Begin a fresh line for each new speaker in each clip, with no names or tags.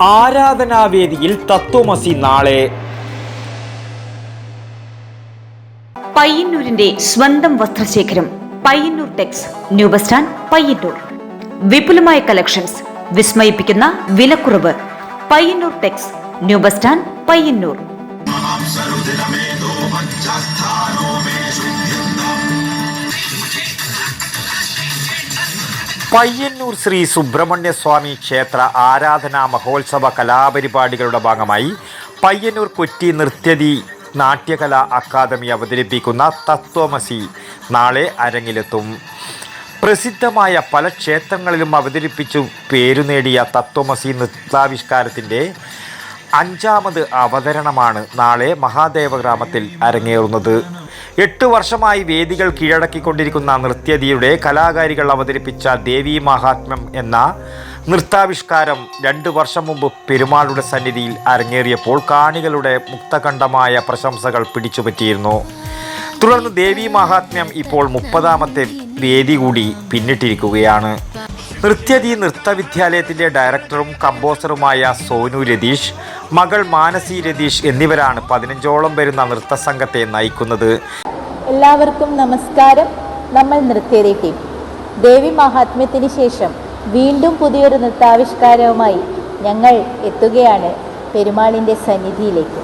ആരാധനാവേദിയിൽ തത്വമസി നാളെ.
പയ്യന്നൂരിന്റെ സ്വന്തം വസ്ത്രശേഖരം Payyanur Tex new bus stand Payyanur. വിപുലമായ കളക്ഷൻസ് വിസ്മയിപ്പിക്കുന്ന വിലക്കുറവ് Payyanur Tex new bus stand Payyanur.
Payyanur Shri Subrahmanyaswamy ക്ഷേത്ര ആരാധനാ മഹോത്സവ കലാപരിപാടികളുടെ ഭാഗമായി പയ്യന്നൂർ കൊറ്റി നൃത്യതി നാട്യകലാ അക്കാദമി അവതരിപ്പിക്കുന്ന തത്വമസി നാളെ അരങ്ങിലെത്തും. പ്രസിദ്ധമായ പല ക്ഷേത്രങ്ങളിലും അവതരിപ്പിച്ചു പേരുനേടിയ തത്വമസി നൃത്താവിഷ്കാരത്തിന്റെ അഞ്ചാമത് അവതരണമാണ് നാളെ മഹാദേവ ഗ്രാമത്തിൽ അരങ്ങേറുന്നത്. എട്ട് വർഷമായി വേദികൾ കീഴടക്കിക്കൊണ്ടിരിക്കുന്ന നൃത്യതിയുടെ കലാകാരികൾ അവതരിപ്പിച്ച ദേവി മഹാത്മ്യം എന്ന നൃത്താവിഷ്കാരം രണ്ട് വർഷം മുമ്പ് പെരുമാളുടെ സന്നിധിയിൽ അരങ്ങേറിയപ്പോൾ കാണികളുടെ മുക്തകണ്ഠമായ പ്രശംസകൾ പിടിച്ചുപറ്റിയിരുന്നു. തുടർന്ന് ദേവി മഹാത്മ്യം ഇപ്പോൾ മുപ്പതാമത്തെ വേദി കൂടി പിന്നിട്ടിരിക്കുകയാണ്. നൃത്യതി നൃത്തവിദ്യാലയത്തിന്റെ ഡയറക്ടറും കമ്പോസറുമായ സോനു രതീഷ് മകൾ മാനസി രതീഷ് എന്നിവരാണ് പതിനഞ്ചോളം വരുന്ന നൃത്ത സംഘത്തെ നയിക്കുന്നത്.
എല്ലാവർക്കും നമസ്കാരം. നമ്മൾ നൃത്യതി ടീം ദേവി മഹാത്മ്യത്തിന് ശേഷം വീണ്ടും പുതിയൊരു നൃത്താവിഷ്കാരവുമായി ഞങ്ങൾ എത്തുകയാണ് പെരുമാളിന്റെ സന്നിധിയിലേക്ക്.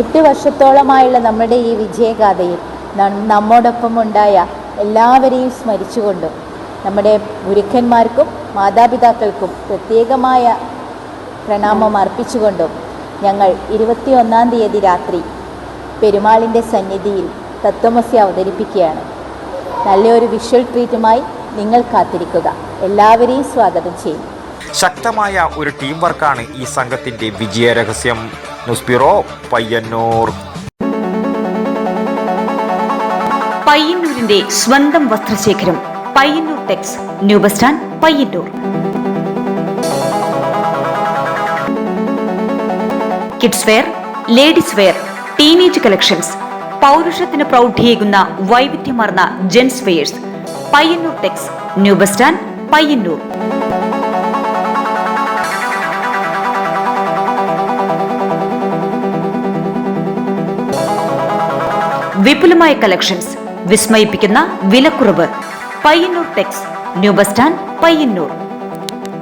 എട്ട് വർഷത്തോളമായുള്ള നമ്മുടെ ഈ വിജയഗാഥയിൽ നമ്മോടൊപ്പം ഉണ്ടായ എല്ലാവരെയും സ്മരിച്ചുകൊണ്ടും നമ്മുടെ ഗുരുക്കന്മാർക്കും മാതാപിതാക്കൾക്കും പ്രത്യേകമായ പ്രണാമം അർപ്പിച്ചുകൊണ്ടും ഞങ്ങൾ ഇരുപത്തിയൊന്നാം തീയതി രാത്രി പെരുമാളിന്റെ സന്നിധിയിൽ തത്വമസി അവതരിപ്പിക്കുകയാണ്. നല്ലൊരു വിഷ്വൽ ട്രീറ്റുമായി നിങ്ങൾ കാത്തിരിക്കുക. എല്ലാവരെയും സ്വാഗതം ചെയ്യും
ശക്തമായ ഒരു ടീം വർക്കാണ് ഈ സംഘത്തിന്റെ വിജയ രഹസ്യം. News bureau Payyanur.
പയ്യന്നൂരിന്റെ സ്വന്തം വസ്ത്രശേഖരം. Payyanur Tex new bus stand Payyanur. Kids wear ladies wear teenage collections പൗരുഷത്തിന് പ്രൗഢിയേകുന്ന വൈവിധ്യമാർന്ന gents wears Payyanur Tex new bus stand Payyanur. വിപുലമായ കളക്ഷൻസ് വിസ്മയിപ്പിക്കുന്ന വിലക്കുറവ് Payyanur Tex. New bus stand Payyanur.